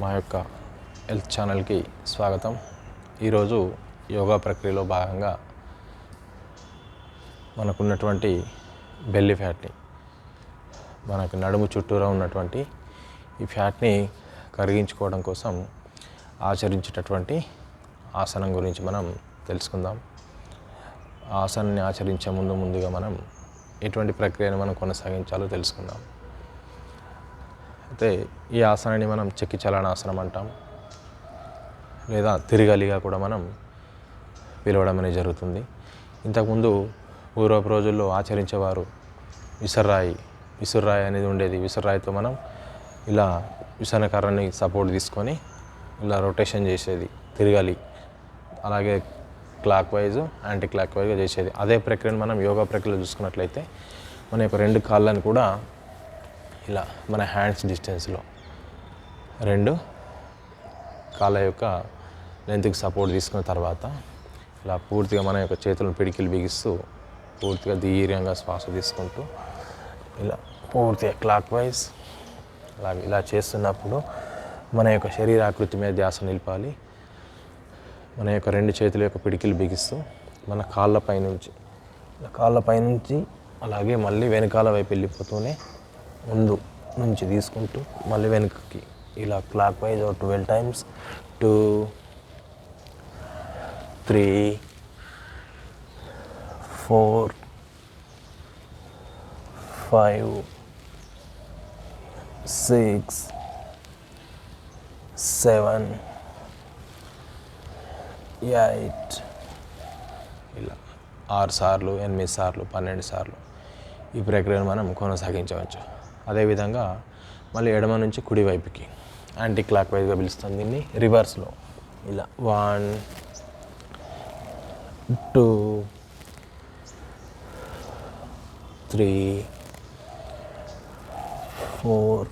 మా యొక్క హెల్త్ ఛానల్కి స్వాగతం. ఈరోజు యోగా ప్రక్రియలో భాగంగా మనకున్నటువంటి బెల్లి ఫ్యాట్ని మనకు నడుము చుట్టూరా ఉన్నటువంటి ఈ ఫ్యాట్ని కరిగించుకోవడం కోసం ఆచరించేటటువంటి ఆసనం గురించి మనం తెలుసుకుందాం. ఆసనాన్ని ఆచరించే ముందు ముందుగా మనం ఎటువంటి ప్రక్రియను మనం కొనసాగించాలో తెలుసుకుందాం. అయితే ఈ ఆసనాన్ని మనం చెక్కి చలనాసనం అంటాం. లేదా తిరగలిగా కూడా మనం పిలవడం అనేది జరుగుతుంది. ఇంతకుముందు పూర్వపు రోజుల్లో ఆచరించేవారు విసర్రాయి విసుర్రాయి అనేది ఉండేది. విసుర్రాయితో మనం ఇలా విసనకర్రని సపోర్ట్ తీసుకొని ఇలా రొటేషన్ చేసేది తిరగాలి. అలాగే క్లాక్ వైజ్ యాంటీ క్లాక్ వైజ్గా చేసేది. అదే ప్రక్రియను మనం యోగా ప్రక్రియలో చూసుకున్నట్లయితే మన యొక్క రెండు కాళ్ళని కూడా ఇలా మన హ్యాండ్స్ డిస్టెన్స్లో రెండు కాళ్ళ యొక్క లెంత్కి సపోర్ట్ తీసుకున్న తర్వాత ఇలా పూర్తిగా మన యొక్క చేతులను పిడికిలు బిగిస్తూ పూర్తిగా ధీర్యంగా శ్వాస తీసుకుంటూ ఇలా పూర్తిగా క్లాక్ వైజ్ అలా ఇలా చేస్తున్నప్పుడు మన యొక్క శరీరాకృతి మీద ధ్యాస నిలపాలి. మన యొక్క రెండు చేతుల యొక్క పిడికిలు బిగిస్తూ మన కాళ్ళ పైనుంచి కాళ్ళపై కాళ్ళ పైనుంచి అలాగే మళ్ళీ వెనకాల వైపు వెళ్ళిపోతూనే ముందు నుంచి తీసుకుంటూ మళ్ళీ వెనుకకి ఇలా క్లాక్ వైజ్ ఒక twelve times two three four five six seven eight ఇలా ఆరు సార్లు ఎనిమిది సార్లు పన్నెండు సార్లు ఈ ప్రక్రియను మనం కొనసాగించవచ్చు. అదేవిధంగా మళ్ళీ ఎడమ నుంచి కుడివైపుకి యాంటీ క్లాక్ వైజ్గా పిలుస్తాం దీన్ని. రివర్స్లో ఇలా one two three four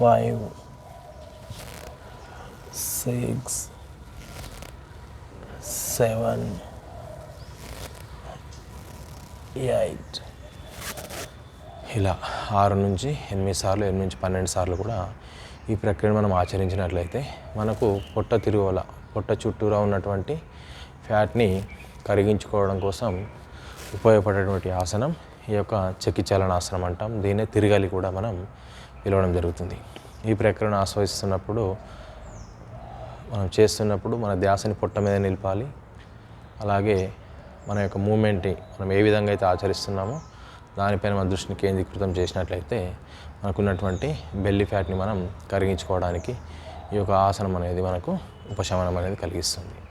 five six seven eight ఇలా ఆరు నుంచి ఎనిమిది సార్లు ఎనిమిది నుంచి పన్నెండు సార్లు కూడా ఈ ప్రక్రియను మనం ఆచరించినట్లయితే మనకు పొట్ట తిరుగుల పొట్ట చుట్టూరా ఉన్నటువంటి ఫ్యాట్ని కరిగించుకోవడం కోసం ఉపయోగపడేటువంటి ఆసనం ఈ యొక్క చెక్కి చలనాసనం అంటాం. దీన్నే తిరగాలి కూడా మనం పిలవడం జరుగుతుంది. ఈ ప్రక్రియను ఆస్వాదిస్తున్నప్పుడు మనం చేస్తున్నప్పుడు మన ధ్యాసని పొట్ట మీద నిలపాలి. అలాగే మన యొక్క మూమెంట్ని మనం ఏ విధంగా అయితే ఆచరిస్తున్నామో దానిపైన మన దృష్టిని కేంద్రీకృతం చేసినట్లయితే మనకున్నటువంటి బెల్లి ఫ్యాట్ని మనం కరిగించుకోవడానికి ఈ యొక్క ఆసనం అనేది మనకు ఉపశమనం అనేది కలిగిస్తుంది.